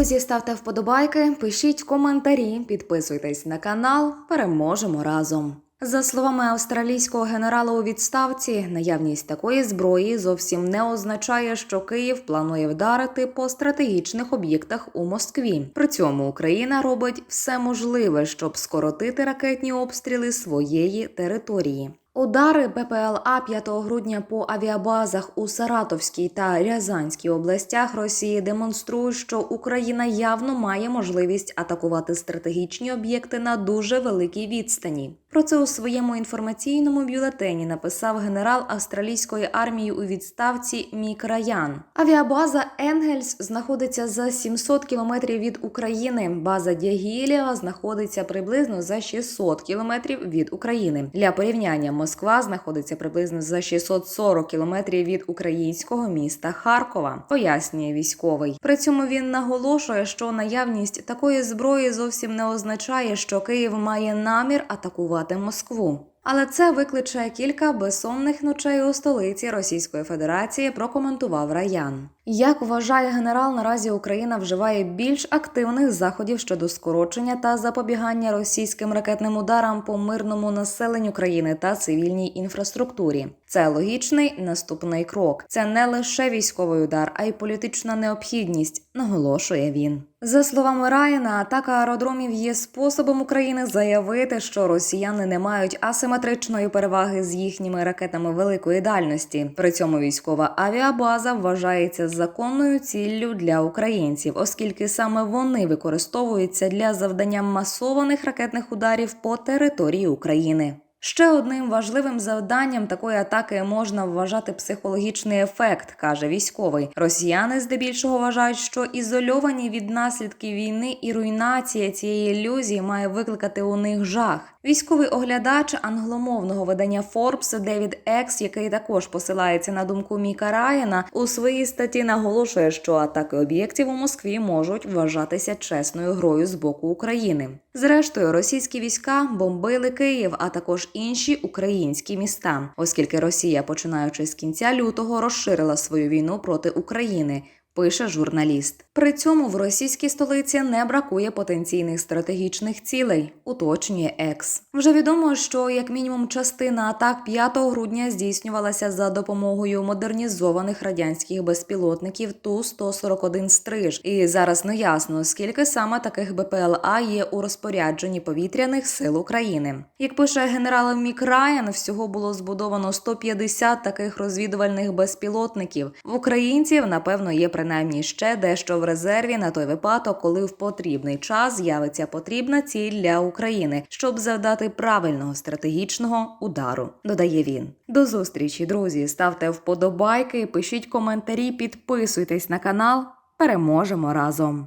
Друзі, ставте вподобайки, пишіть коментарі, підписуйтесь на канал. Переможемо разом. За словами австралійського генерала у відставці, наявність такої зброї зовсім не означає, що Київ планує вдарити по стратегічних об'єктах у Москві. При цьому Україна робить все можливе, щоб скоротити ракетні обстріли своєї території. Удари БПЛА 5 грудня по авіабазах у Саратовській та Рязанській областях Росії демонструють, що Україна явно має можливість атакувати стратегічні об'єкти на дуже великій відстані. Про це у своєму інформаційному бюлетені написав генерал австралійської армії у відставці Мік Раян. Авіабаза Енгельс знаходиться за 700 кілометрів від України. База Дягілєва знаходиться приблизно за 600 кілометрів від України. Для порівняння Москва знаходиться приблизно за 640 кілометрів від українського міста Харкова, пояснює військовий. При цьому він наголошує, що наявність такої зброї зовсім не означає, що Київ має намір атакувати Москву. Але це викличе кілька безсонних ночей у столиці Російської Федерації. Прокоментував Раян. Як вважає генерал, наразі Україна вживає більш активних заходів щодо скорочення та запобігання російським ракетним ударам по мирному населенню країни та цивільній інфраструктурі. Це логічний наступний крок. Це не лише військовий удар, а й політична необхідність, наголошує він. За словами Райана, атака аеродромів є способом України заявити, що росіяни не мають асиметричної переваги з їхніми ракетами великої дальності. При цьому військова авіабаза вважається законною ціллю для українців, оскільки саме вони використовуються для завдання масованих ракетних ударів по території України. Ще одним важливим завданням такої атаки можна вважати психологічний ефект, каже військовий. Росіяни здебільшого вважають, що ізольовані від наслідків війни і руйнація цієї ілюзії має викликати у них жах. Військовий оглядач англомовного видання Forbes Девід Екс, який також посилається на думку Міка Райана, у своїй статті наголошує, що атаки об'єктів у Москві можуть вважатися чесною грою з боку України. Зрештою, російські війська бомбили Київ, а також інші українські міста, оскільки Росія, починаючи з кінця лютого, розширила свою війну проти України. Пише журналіст. При цьому в російській столиці не бракує потенційних стратегічних цілей, уточнює екс. Вже відомо, що як мінімум частина атак 5 грудня здійснювалася за допомогою модернізованих радянських безпілотників ту 141 стриж. І зараз не ясно, скільки саме таких БПЛА є у розпорядженні повітряних сил України. Як пише генерал Мік Райан, всього було збудовано 150 таких розвідувальних безпілотників. В українців напевно є принаймні ще дещо в резерві на той випадок, коли в потрібний час з'явиться потрібна ціль для України, щоб завдати правильного стратегічного удару. Додає він. До зустрічі, друзі. Ставте вподобайки, пишіть коментарі, підписуйтесь на канал. Переможемо разом.